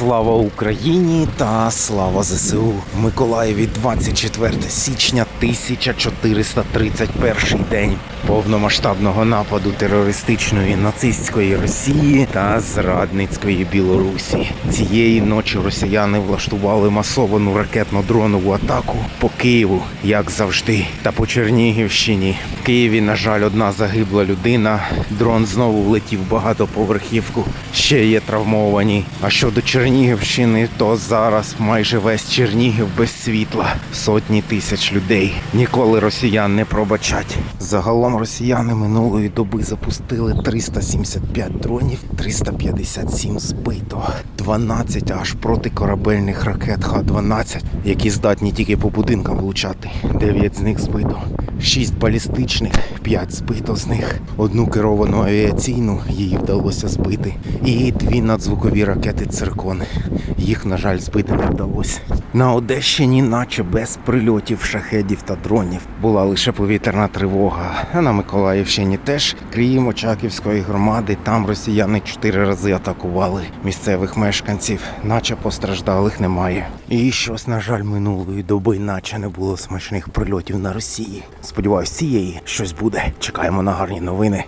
Слава Україні та слава ЗСУ в Миколаєві 24 січня 1431 день повномасштабного нападу терористичної нацистської Росії та зрадницької Білорусі. Цієї ночі росіяни влаштували масовану ракетно-дронову атаку по Києву, як завжди, та по Чернігівщині. В Києві, на жаль, одна загибла людина. Дрон знову влетів в багатоповерхівку. Ще є травмовані. А щодо Чернігівщини, то зараз майже весь Чернігів без світла. Сотні тисяч людей. Ніколи росіян не пробачать. Загалом росіяни минулої доби запустили 375 дронів, 357 збито, 12 аж протикорабельних ракет Х-12, які здатні тільки по будинкам влучати. 9 з них збито. 6 балістичних, 5 збито з них. Одну керовану авіаційну її вдалося збити. І дві надзвукові ракети циркони. Їх, на жаль, збити не вдалося. На Одещині, наче без прильотів, шахедів та дронів, була лише повітряна тривога. А на Миколаївщині теж, крім Очаківської громади, там росіяни чотири рази атакували місцевих мешканців, наче постраждалих немає. І щось, на жаль, минулої доби, наче не було смачних прильотів на Росії. Сподіваюсь, цієї щось буде. Чекаємо на гарні новини.